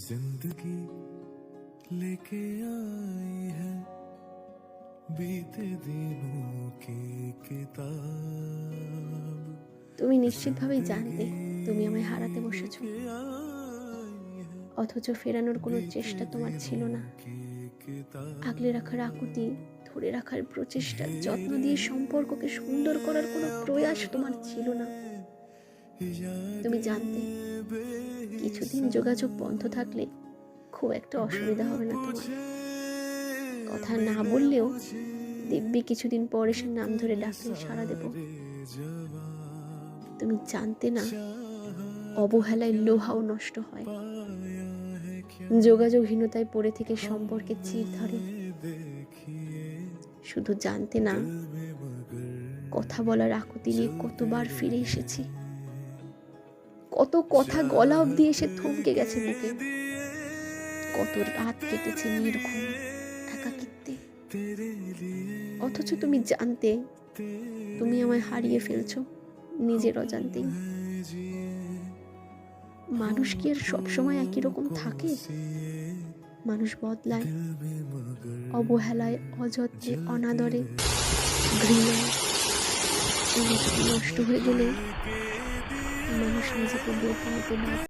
जिंदगी लेके आई है बीते दिनों की किताब তুমি নিশ্চিতভাবেই জানতে তুমি আমায় হারাতে বসেছো অথচ ফেরানোর কোনো চেষ্টা তোমার ছিল না আগলে রাখার আকুতি ধরে রাখার প্রচেষ্টা যত্ন দিয়ে সম্পর্ককে সুন্দর করার কোনো প্রয়াস তোমার ছিল না তুমি জানতে, কিছুদিন যোগাযোগ বন্ধ থাকলে খুব একটা অসুবিধা হবে না কথা না বললেও দিব্যি কিছুদিন পর এসে নাম ধরে ডাকলে সাড়া দেব। তুমি জানতে না, অবহেলায় লোহাও নষ্ট হয়। যোগাযোগহীনতায় পড়ে থেকে সম্পর্কে চির ধরে। শুধু জানতে না, কথা বলার আকুতি নিয়ে কতবার ফিরে এসেছি। কত কথা গলা অব্দি এসে থমকে গেছে বুকে। কত রাত কেটেছে নির্ঘুম একাকিত্বে। অথচ তুমি জানতে, তুমি আমায় হারিয়ে ফেলছো, নিজের অজান্তেই মানুষ কি আর সবসময় একই রকম থাকে? মানুষ বদলায়, অবহেলায়, অযত্নে, অনাদরে, ঘৃণায়। নষ্ট হয়ে গেলে bisa publik itu